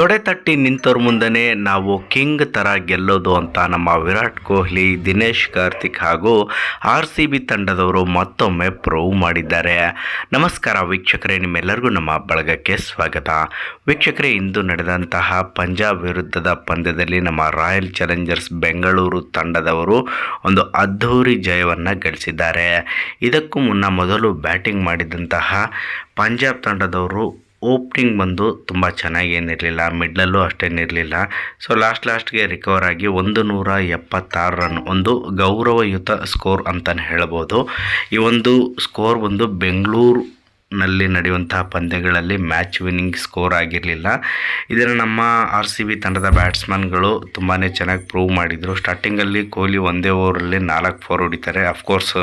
ತೊಡೆ ತಟ್ಟಿ ನಿಂತವ್ರ ಮುಂದೆನೇ ನಾವು ಕಿಂಗ್ ಥರ ಗೆಲ್ಲೋದು ಅಂತ ನಮ್ಮ ವಿರಾಟ್ ಕೊಹ್ಲಿ, ದಿನೇಶ್ ಕಾರ್ತಿಕ್ ಹಾಗೂ ಆರ್ ಸಿ ಬಿ ತಂಡದವರು ಮತ್ತೊಮ್ಮೆ ಪ್ರೂವ್ ಮಾಡಿದ್ದಾರೆ. ನಮಸ್ಕಾರ ವೀಕ್ಷಕರೇ, ನಿಮ್ಮೆಲ್ಲರಿಗೂ ನಮ್ಮ ಬಳಗಕ್ಕೆ ಸ್ವಾಗತ. ವೀಕ್ಷಕರೇ, ಇಂದು ನಡೆದಂತಹ ಪಂಜಾಬ್ ವಿರುದ್ಧದ ಪಂದ್ಯದಲ್ಲಿ ನಮ್ಮ ರಾಯಲ್ ಚಾಲೆಂಜರ್ಸ್ ಬೆಂಗಳೂರು ತಂಡದವರು ಒಂದು ಅದ್ಧೂರಿ ಜಯವನ್ನು ಗಳಿಸಿದ್ದಾರೆ. ಇದಕ್ಕೂ ಮುನ್ನ ಮೊದಲು ಬ್ಯಾಟಿಂಗ್ ಮಾಡಿದಂತಹ ಪಂಜಾಬ್ ತಂಡದವರು ಓಪ್ನಿಂಗ್ ಬಂದು ತುಂಬ ಚೆನ್ನಾಗಿ ಏನಿರಲಿಲ್ಲ, ಮಿಡ್ಲಲ್ಲೂ ಅಷ್ಟೇನಿರಲಿಲ್ಲ ಸೊ ಲಾಸ್ಟ್ ಲಾಸ್ಟ್ಗೆ ರಿಕವರ್ ಆಗಿ ಒಂದು ನೂರ ಎಪ್ಪತ್ತಾರು ರನ್ ಒಂದು ಗೌರವಯುತ ಸ್ಕೋರ್ ಅಂತಲೇ ಹೇಳ್ಬೋದು. ಈ ಒಂದು ಸ್ಕೋರ್ ಬಂದು ಬೆಂಗಳೂರು ನಲ್ಲಿ ನಡೆಯುವಂತಹ ಪಂದ್ಯಗಳಲ್ಲಿ ಮ್ಯಾಚ್ ವಿನ್ನಿಂಗ್ ಸ್ಕೋರ್ ಆಗಿರಲಿಲ್ಲ. ಇದನ್ನು ನಮ್ಮ ಆರ್ ಸಿ ಬಿ ತಂಡದ ಬ್ಯಾಟ್ಸ್ಮನ್ಗಳು ತುಂಬಾ ಚೆನ್ನಾಗಿ ಪ್ರೂವ್ ಮಾಡಿದರು. ಸ್ಟಾರ್ಟಿಂಗಲ್ಲಿ ಕೊಹ್ಲಿ ಒಂದೇ ಓವರಲ್ಲಿ ನಾಲ್ಕು ಫೋರ್ ಹೊಡಿತಾರೆ. ಅಫ್ಕೋರ್ಸ್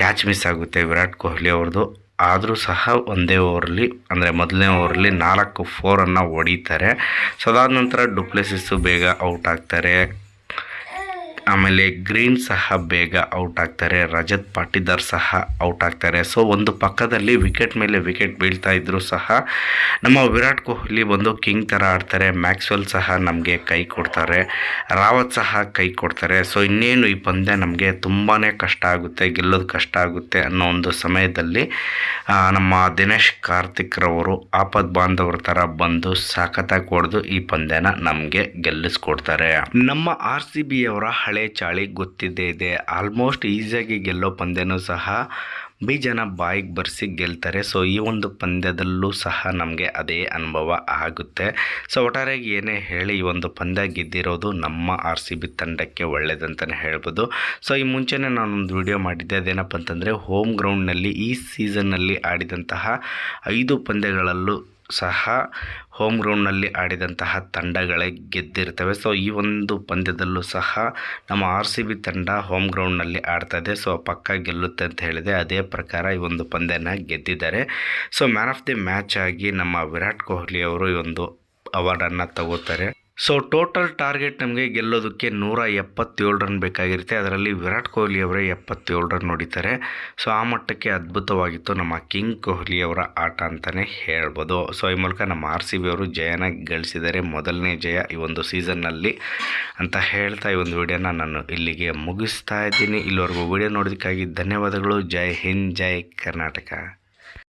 ಕ್ಯಾಚ್ ಮಿಸ್ ಆಗುತ್ತೆ ವಿರಾಟ್ ಕೊಹ್ಲಿ ಅವ್ರದ್ದು. ಆದರೂ ಸಹ ಒಂದೇ ಓವರಲ್ಲಿ, ಅಂದರೆ ಮೊದಲನೇ ಓವರಲ್ಲಿ ನಾಲ್ಕು ಫೋರನ್ನು ಹೊಡಿತಾರೆ. ಸೊ ಅದಾದ ನಂತರ ಡುಪ್ಲೆಸಿಸ್ಸು ಬೇಗ ಔಟ್ ಆಗ್ತಾರೆ. ಆಮೇಲೆ ಗ್ರೀನ್ ಸಹ ಬೇಗ ಔಟ್ ಆಗ್ತಾರೆ, ರಜತ್ ಪಾಟಿದಾರ್ ಸಹ ಔಟ್ ಆಗ್ತಾರೆ. ಸೊ ಒಂದು ಪಕ್ಕದಲ್ಲಿ ವಿಕೆಟ್ ಮೇಲೆ ವಿಕೆಟ್ ಬೀಳ್ತಾ ಇದ್ದರೂ ಸಹ ನಮ್ಮ ವಿರಾಟ್ ಕೊಹ್ಲಿ ಬಂದು ಕಿಂಗ್ ಥರ ಆಡ್ತಾರೆ. ಮ್ಯಾಕ್ಸ್ವೆಲ್ ಸಹ ನಮಗೆ ಕೈ ಕೊಡ್ತಾರೆ. ರಾವತ್ ಸಹ ಕೈ ಕೊಡ್ತಾರೆ. ಸೊ ಇನ್ನೇನು ಈ ಪಂದ್ಯ ನಮಗೆ ತುಂಬಾ ಕಷ್ಟ ಆಗುತ್ತೆ, ಗೆಲ್ಲೋದು ಕಷ್ಟ ಆಗುತ್ತೆ ಅನ್ನೋ ಒಂದು ಸಮಯದಲ್ಲಿ ನಮ್ಮ ದಿನೇಶ್ ಕಾರ್ತಿಕ್ ರವರು ಆಪದ್ ಬಾಂಧವ್ರ ಥರ ಬಂದು ಸಾಕತ್ತಾಗಿ ಹೊಡೆದು ಈ ಪಂದ್ಯನ ನಮಗೆ ಗೆಲ್ಲಿಸ್ಕೊಡ್ತಾರೆ. ನಮ್ಮ ಆರ್ ಸಿ ಬಿ ಅವರ ಹಳೆ ಚಾಳಿ ಗೊತ್ತಿದ್ದೇ ಇದೆ. ಆಲ್ಮೋಸ್ಟ್ ಈಸಿಯಾಗಿ ಗೆಲ್ಲೋ ಪಂದ್ಯನೂ ಸಹ ಬಿ ಜನ ಬಾಯಿಗೆ ಬರ್ಸಿ ಗೆಲ್ತಾರೆ. ಸೊ ಈ ಒಂದು ಪಂದ್ಯದಲ್ಲೂ ಸಹ ನಮಗೆ ಅದೇ ಅನುಭವ ಆಗುತ್ತೆ. ಸೊ ಒಟ್ಟಾರೆಯಾಗಿ ಏನೇ ಹೇಳಿ ಈ ಒಂದು ಪಂದ್ಯ ಗೆದ್ದಿರೋದು ನಮ್ಮ ಆರ್ ಸಿ ಬಿ ತಂಡಕ್ಕೆ ಒಳ್ಳೆಯದಂತಲೇ ಹೇಳ್ಬೋದು. ಸೊ ಈ ಮುಂಚೆನೇ ನಾನೊಂದು ವಿಡಿಯೋ ಮಾಡಿದ್ದೆ. ಅದೇನಪ್ಪ ಅಂತಂದರೆ ಹೋಮ್ ಗ್ರೌಂಡ್ನಲ್ಲಿ ಈ ಸೀಸನ್ನಲ್ಲಿ ಆಡಿದಂತಹ ಐದು ಪಂದ್ಯಗಳಲ್ಲೂ ಸಹ ಹೋಮ್ ಗ್ರೌಂಡ್ನಲ್ಲಿ ಆಡಿದಂತಹ ತಂಡಗಳೇ ಗೆದ್ದಿರ್ತವೆ. ಸೊ ಈ ಒಂದು ಪಂದ್ಯದಲ್ಲೂ ಸಹ ನಮ್ಮ ಆರ್ ಸಿ ಬಿ ತಂಡ ಹೋಮ್ ಗ್ರೌಂಡ್ನಲ್ಲಿ ಆಡ್ತಾ ಇದೆ. ಸೊ ಪಕ್ಕ ಗೆಲ್ಲುತ್ತೆ ಅಂತ ಹೇಳಿದೆ. ಅದೇ ಪ್ರಕಾರ ಈ ಒಂದು ಪಂದ್ಯನ ಗೆದ್ದಿದ್ದಾರೆ. So man of the match ಆಗಿ ನಮ್ಮ ವಿರಾಟ್ ಕೊಹ್ಲಿ ಅವರು ಈ ಒಂದು ಅವಾರ್ಡನ್ನು ತಗೋತಾರೆ. ಸೊ ಟೋಟಲ್ ಟಾರ್ಗೆಟ್ ನಮಗೆ ಗೆಲ್ಲೋದಕ್ಕೆ ನೂರ ಎಪ್ಪತ್ತೇಳು ರನ್ ಬೇಕಾಗಿರುತ್ತೆ. ಅದರಲ್ಲಿ ವಿರಾಟ್ ಕೊಹ್ಲಿ ಅವರೇ ಎಪ್ಪತ್ತೇಳು ರನ್ ಹೊಡಿತಾರೆ ಸೊ ಆ ಮಟ್ಟಕ್ಕೆ ಅದ್ಭುತವಾಗಿತ್ತು ನಮ್ಮ ಕಿಂಗ್ ಕೊಹ್ಲಿ ಅವರ ಆಟ ಅಂತಲೇ ಹೇಳ್ಬೋದು. ಸೊ ಈ ಮೂಲಕ ನಮ್ಮ ಆರ್ ಸಿ ಬಿ ಅವರು ಜಯನ ಗಳಿಸಿದ್ದಾರೆ. ಮೊದಲನೇ ಜಯ ಈ ಒಂದು ಸೀಸನ್ನಲ್ಲಿ ಅಂತ ಹೇಳ್ತಾ ಈ ಒಂದು ವಿಡಿಯೋನ ನಾನು ಇಲ್ಲಿಗೆ ಮುಗಿಸ್ತಾ ಇದ್ದೀನಿ. ಇಲ್ಲಿವರೆಗೂ ವಿಡಿಯೋ ನೋಡೋದಕ್ಕಾಗಿ ಧನ್ಯವಾದಗಳು. ಜೈ ಹಿಂದ್, ಜೈ ಕರ್ನಾಟಕ.